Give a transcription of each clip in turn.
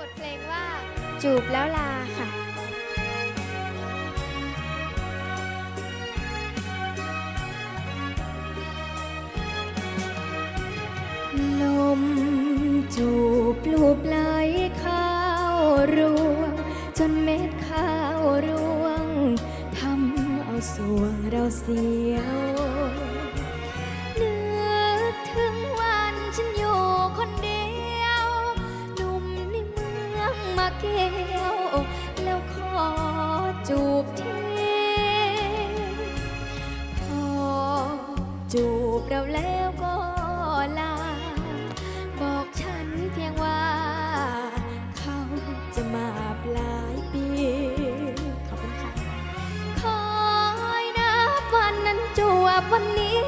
บทเพลงว่า จูบแล้วลาค่ะลมจูบลูบไหลข้าวรวง จนเม็ดข้าวรวงทำเอาสวงเราเสียวนึกถึงวันฉันอยู่คนเดียว องมาเกี่ยวแล้วขอจูบทีพอจูบเราแล้วก็ลา บอกฉันเพียงว่า เขาจะมาปลายปี ขอบคุณค่ะ คอยนับวันนั้นจวบวันนี้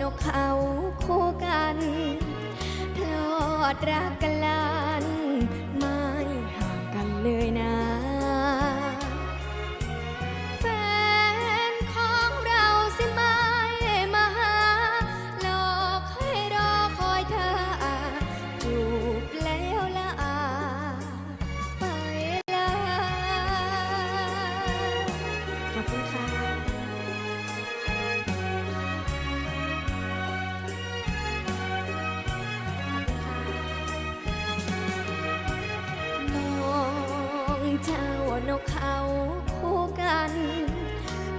นกเขาคู่กันพลอดรักกันแล้ว กเขาคู่กัน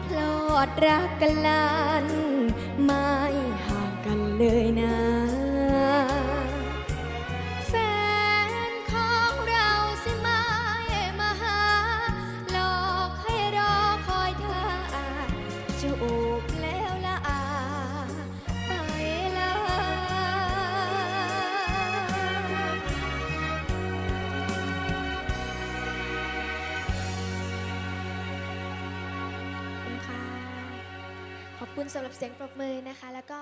พลอดรักกันลานไม่ห่างกันเลยนะ อบคุณค่ะขอบคุณสำหรับเสียงปรบมือนะคะ แล้วก็